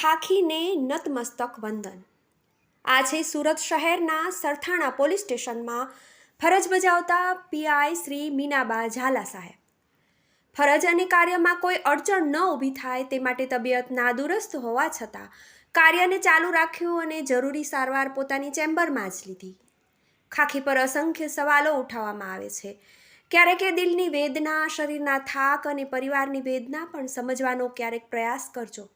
ખાખીને નતમસ્તક વંદન. આ છે સુરત શહેરના સરથાણા પોલીસ સ્ટેશનમાં ફરજ બજાવતા પીઆઈ શ્રી મીનાબા ઝાલા સાહેબ. ફરજ અને કાર્યમાં કોઈ અડચણ ન ઊભી થાય તે માટે તબિયત નાદુરસ્ત હોવા છતાં કાર્યને ચાલુ રાખ્યું અને જરૂરી સારવાર પોતાની ચેમ્બરમાં જ લીધી. ખાખી પર અસંખ્ય સવાલો ઉઠાવવામાં આવે છે. ક્યારેક એ દિલની વેદના, શરીરના થાક અને પરિવારની વેદના પણ સમજવાનો ક્યારેક પ્રયાસ કરજો.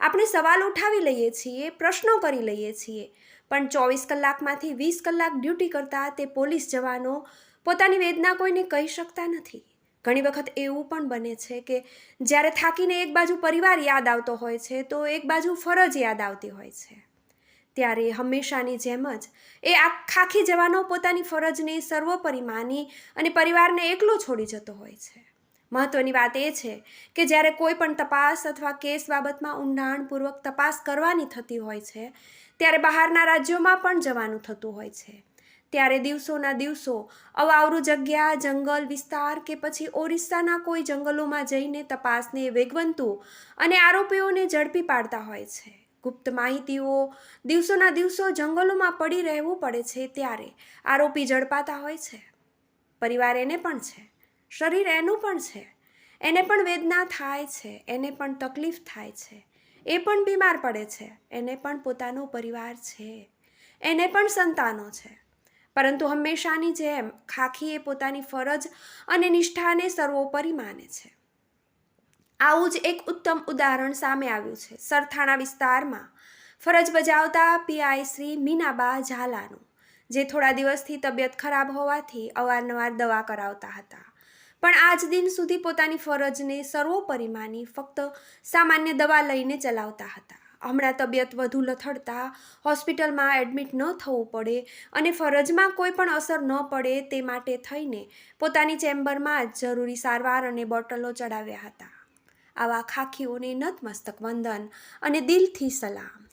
આપણે સવાલ ઉઠાવી લઈએ છીએ, પ્રશ્નો કરી લઈએ છીએ. પણ ચોવીસ કલાકમાંથી વીસ કલાક ડ્યુટી કરતા તે પોલીસ જવાનો પોતાની વેદના કોઈને કહી શકતા નથી. ઘણી વખત એવું પણ બને છે કે જ્યારે થાકીને એક બાજુ પરિવાર યાદ આવતો હોય છે, તો એક બાજુ ફરજ યાદ આવતી હોય છે. ત્યારે હંમેશાની જેમ જ એ આ ખાખી જવાનો પોતાની ફરજને સર્વોપરી માની અને પરિવારને એકલો છોડી જતો હોય છે. મહત્વની વાત એ છે કે જ્યારે કોઈ પણ તપાસ અથવા કેસ બાબતમાં ઊંડાણપૂર્વક તપાસ કરવાની થતી હોય છે, ત્યારે બહારના રાજ્યોમાં પણ જવાનું થતું હોય છે. ત્યારે દિવસોના દિવસો, અવાવરું જગ્યા, જંગલ વિસ્તાર કે પછી ઓરિસ્સાના કોઈ જંગલોમાં જઈને તપાસને વેગવંતું અને આરોપીઓને ઝડપી પાડતા હોય છે. ગુપ્ત માહિતીઓ દિવસોના દિવસો જંગલોમાં પડી રહેવું પડે છે ત્યારે આરોપી ઝડપાતા હોય છે. પરિવાર એને પણ છે. શરીર એનું પણ છે. એને પણ વેદના થાય છે, એને પણ તકલીફ થાય છે. એ પણ બીમાર પડે છે, એને પણ પોતાનો પરિવાર છે. એને પણ સંતાનો છે. પરંતુ હંમેશાની જેમ ખાખી એ પોતાની ફરજ અને નિષ્ઠાને સર્વોપરી માને છે. આવું જ એક ઉત્તમ ઉદાહરણ સામે આવ્યું છે. સરથાણા વિસ્તારમાં ફરજ બજાવતા પીઆઈ શ્રી મીનાબા ઝાલાનું, જે થોડા દિવસથી તબિયત ખરાબ હોવાથી અવારનવાર દવા કરાવતા હતા. પણ આજ દિન સુધી પોતાની ફરજને સર્વોપરી માની ફક્ત સામાન્ય દવા લઈને ચલાવતા હતા. હમણાં તબિયત વધુ લથડતા હોસ્પિટલમાં એડમિટ ન થવું પડે અને ફરજમાં કોઈ પણ અસર ન પડે તે માટે થઈને પોતાની ચેમ્બરમાં જ જરૂરી સારવાર અને બોટલો ચડાવ્યા હતા. આવા ખાખીઓને નતમસ્તક વંદન અને દિલથી સલામ.